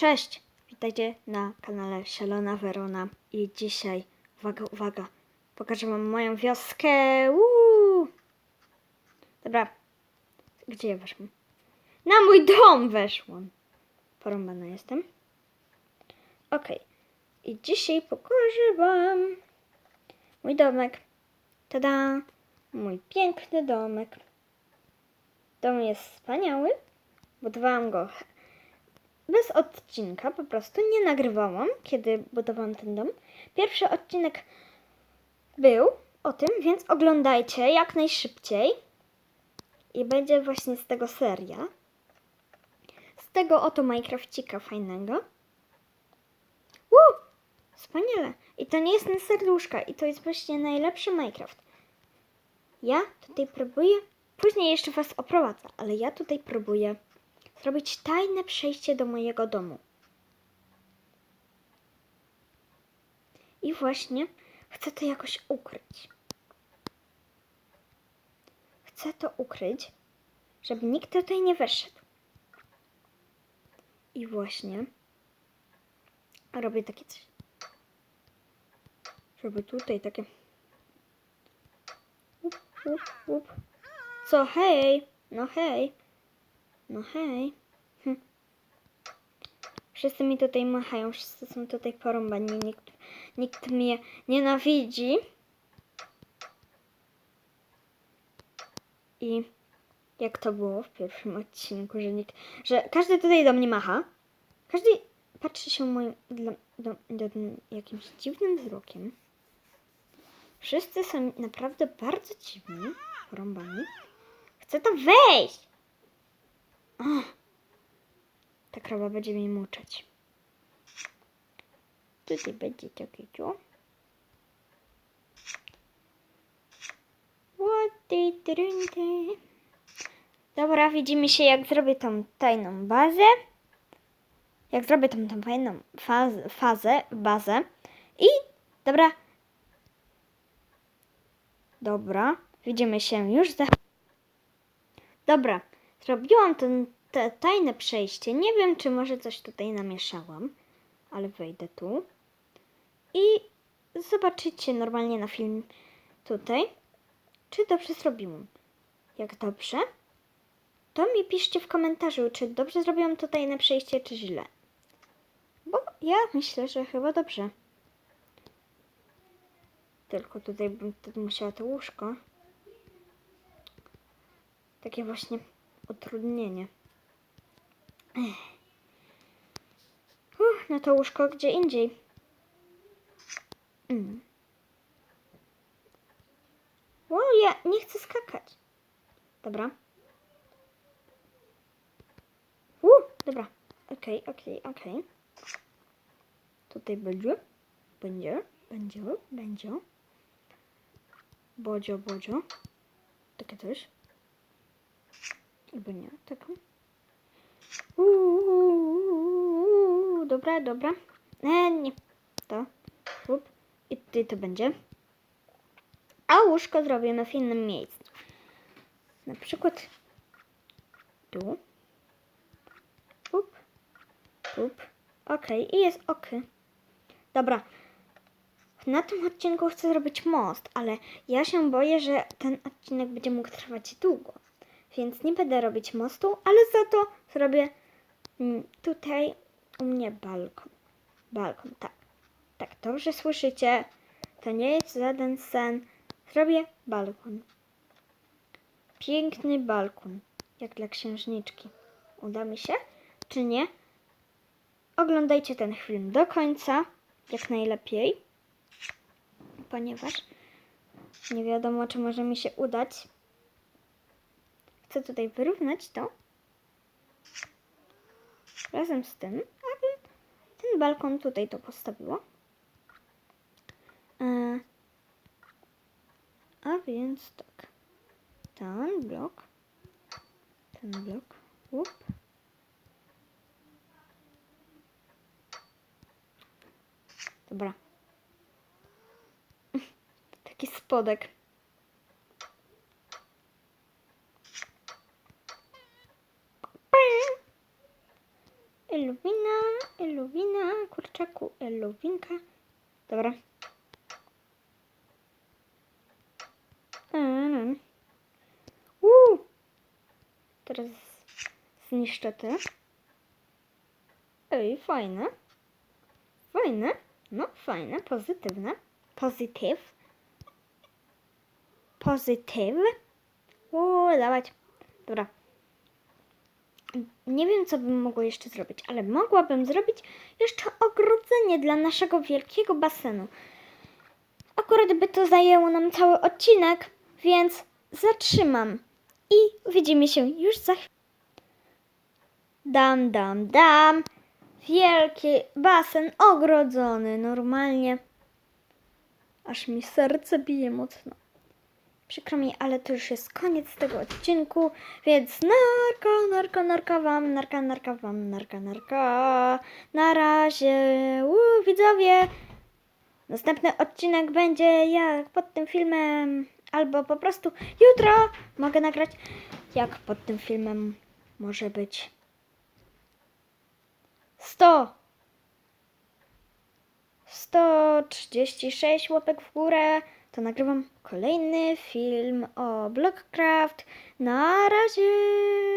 Cześć! Witajcie na kanale Szalona Werona i dzisiaj, uwaga, uwaga, pokażę wam moją wioskę. Uuu! Dobra, gdzie ja weszłam? Na mój dom weszłam. Porąbana jestem. Okej, i dzisiaj pokażę wam mój domek. Tada! Mój piękny domek. Dom jest wspaniały. Budowałam go bez odcinka, po prostu nie nagrywałam, kiedy budowałam ten dom. Pierwszy odcinek był o tym, więc oglądajcie jak najszybciej. I będzie właśnie z tego seria. Z tego oto Minecrafcika fajnego. Woo! Wspaniale. I to nie jest na serduszka. I to jest właśnie najlepszy Minecraft. Ja tutaj próbuję, później jeszcze Was oprowadzę, ale ja tutaj próbuję zrobić tajne przejście do mojego domu. I właśnie chcę to jakoś ukryć. Chcę to ukryć, żeby nikt tutaj nie weszedł. I właśnie robię takie coś. Żeby tutaj takie. Łup, łup, łup. Co, hej? No hej. No hej. Hm. Wszyscy mi tutaj machają, wszyscy są tutaj porąbani, nikt, nikt mnie nienawidzi. I jak to było w pierwszym odcinku, że nikt, że każdy tutaj do mnie macha. Każdy patrzy się moim, dla, do, do, jakimś dziwnym wzrokiem. Wszyscy są naprawdę bardzo dziwni, porąbani. Chcę tam wejść! Ach, ta krowa będzie mnie muczyć. Tutaj będzie trynty. Dobra, widzimy się jak zrobię tą tajną bazę. Jak zrobię tą, tą fajną fazę, fazę, bazę. I dobra. Dobra, widzimy się już za... Dobra, zrobiłam ten, te tajne przejście. Nie wiem, czy może coś tutaj namieszałam, ale wejdę tu. I zobaczycie normalnie na film tutaj, czy dobrze zrobiłam. Jak dobrze, to mi piszcie w komentarzu, czy dobrze zrobiłam to tajne przejście, czy źle. Bo ja myślę, że chyba dobrze. Tylko tutaj bym musiała to łóżko. Takie właśnie utrudnienie. Uff, no to łóżko gdzie indziej. Mm. Ja nie chcę skakać. Dobra. U, dobra. Okej, okej, okej. Tutaj będzie. Będzie, będzie, będzie. Bodzio, bodzio. Takie coś. Albo nie, taką. Uuu, dobra, dobra. E, nie. To. Up. I tutaj to będzie. A łóżko zrobimy w innym miejscu. Na przykład tu. Up. Up. Ok, i jest ok. Dobra. Na tym odcinku chcę zrobić most, ale ja się boję, że ten odcinek będzie mógł trwać długo. Więc nie będę robić mostu, ale za to zrobię mm, tutaj u mnie balkon. Balkon, tak. Tak, dobrze słyszycie. To nie jest żaden sen. Zrobię balkon. Piękny balkon. Jak dla księżniczki. Uda mi się, czy nie? Oglądajcie ten film do końca, jak najlepiej. Ponieważ nie wiadomo, czy może mi się udać. Chcę tutaj wyrównać to. Razem z tym, abym ten balkon tutaj to postawiła. E, a więc tak. Ten blok. Ten blok. Łup. Dobra. Taki spodek. Eluwina, kurczaku, eluwinka. Dobra. Uuu. Teraz zniszczę te. Ej, fajne. Fajne. No, fajne, pozytywne. Pozytyw. Pozytyw. Uuu, dawać. Dobra. Nie wiem, co bym mogła jeszcze zrobić, ale mogłabym zrobić jeszcze ogrodzenie dla naszego wielkiego basenu. Akurat by to zajęło nam cały odcinek, więc zatrzymam. I widzimy się już za chwilę. Dam, dam, dam. Wielki basen ogrodzony, normalnie. Aż mi serce bije mocno. Przykro mi, ale to już jest koniec tego odcinku, więc narka, narka, narka wam, narka, narka wam, narka, narka. Na razie, Uuu, widzowie. Następny odcinek będzie jak pod tym filmem, albo po prostu jutro mogę nagrać, jak pod tym filmem może być 100 136 łapek w górę, to nagrywam kolejny film o Blockcraft. Na razie!